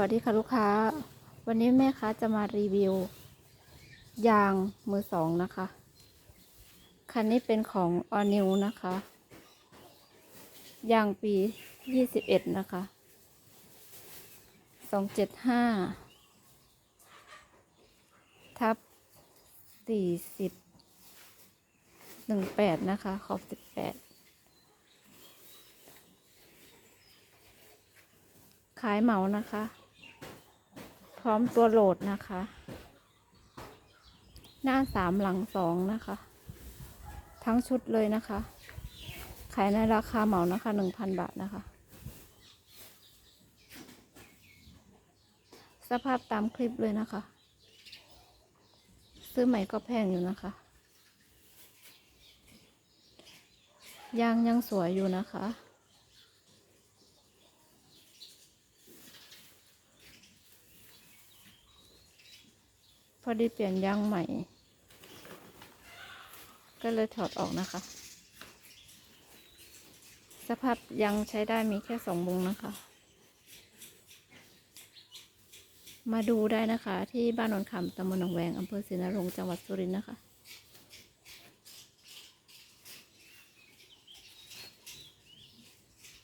วัสดีค่ะลูกค้า วันนี้แม่ค้าจะมารีวิว ยางมือสองนะคะ คันนี้เป็นของออนิวนะคะ ยางปี21นะคะ275ทับ40 18นะคะ ขอบ18ขายเหมานะคะ ร้อมตัวโหลดนะคะ หน้าสามหลังสองนะคะ ทั้งชุดเลยนะคะ ขายในราคาเหมานะคะหนึ่งพันบาทนะคะ สภาพตามคลิปเลยนะคะ ซื้อใหม่ก็แพงอยู่นะคะ ยางยังสวยอยู่นะคะ พอดีเปลี่ยนยางใหม่ ก็เลยถอดออกนะคะ สภาพยางใช้ได้มีแค่สองวงนะคะ มาดูได้นะคะ ที่บ้านนนคำตำบลหนองแวงอำเภอศรีนรงค์จังหวัดสุรินทร์นะคะ